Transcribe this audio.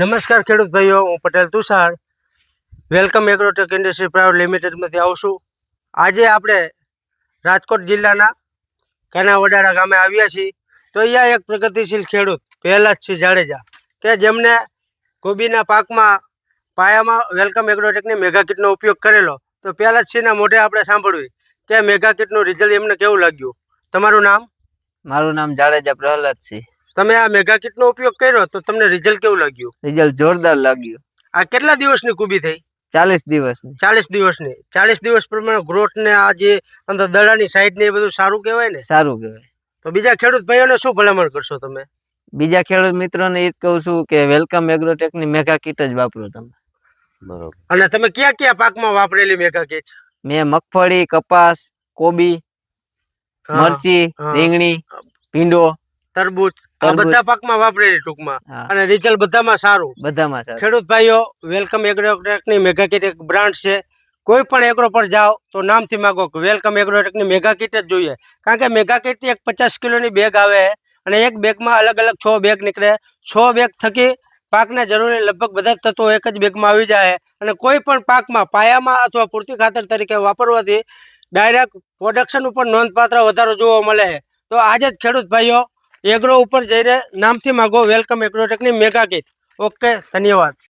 નમસ્કાર ખેડૂત ભાઈઓ, હું Patel Tushar. Welcome Agrotech Industry Private લિમિટેડમાંથી આવું છું. આજે આપણે રાજકોટ જિલ્લાના કાનાવડારા ગામે આવ્યા છીએ. તો અહીંયા એક પ્રગતિશીલ ખેડૂત, પહેલાં જ છે જાડેજા, કે જેમને કોબીના પાકમાં પાયામાં વેલકમ એગ્રોટેકની મેગા કિટનો ઉપયોગ કરેલો. તો પહેલાજસિંહના મોઢે આપણે સાંભળવી કે મેગા કિટનું રિઝલ્ટ એમને કેવું લાગ્યું? તમારું નામ? મારું નામ જાડેજા પ્રહલાદ છે. તમે આ મેગા કિટનો ઉપયોગ કર્યો તો તમને રિઝલ્ટ કેવું લાગ્યું? રિઝલ્ટ જોરદાર લાગ્યું. આ કેટલા દિવસની કુબી થઈ? ચાલીસ દિવસ ચાલીસ દિવસની. ચાલીસ દિવસ પ્રમાણે ગ્રોથ ને આ જે અંદર દડાની સાઈડ ને એ બધું સારું કહેવાય ને? સારું કહેવાય. તો બીજા ખેડૂત ભાઈઓને શું ભલામણ કરશો તમે? બીજા ખેડૂત મિત્રોને એ જ કહું છું કે વેલકમ એગ્રોટેકની મેગા કીટ જ વાપરો તમે. બરોબર. અને તમે કયા કયા પાકમાં વાપરેલી મેગા કીટ મેં મગફળી કપાસ કોબી મરચી રીંગણી ભીંડો. તરબૂચ. આ બધા પાકમાં વાપરેલી ટૂંકમાં. અને રિઝલ્ટ બધામાં સારું. બધામાં સારું. ખેડૂત ભાઈઓ વેલકમ એગ્રોટેકની મેગા કીટ એક બ્રાન્ડ છે. કોઈ પણ એગ્રો પર જાઓ તો નામથી માગો કે વેલકમ એગ્રોટેકની મેગા કીટ જ જોઈએ. કારણ કે મેગા કીટ એક પચાસ કિલોની બેગ આવે અને એક બેગમાં અલગ અલગ છ બેગ નીકળે. છ બેગ થકી પાકને જરૂરી લગભગ બધા જ તત્વો એક જ બેગમાં આવી જાય. અને કોઈ પણ પાકમાં પાયામાં અથવા પૂરતી ખાતર તરીકે વાપરવાથી ડાયરેક્ટ પ્રોડક્શન ઉપર નોંધપાત્ર વધારો જોવા મળે. છે તો આજે જ ખેડૂત ભાઈઓ એગ્રો ઉપર જઈને નામથી માગો. વેલકમ એગ્રોટેકની મેગા કીટ ઓકે ધન્યવાદ.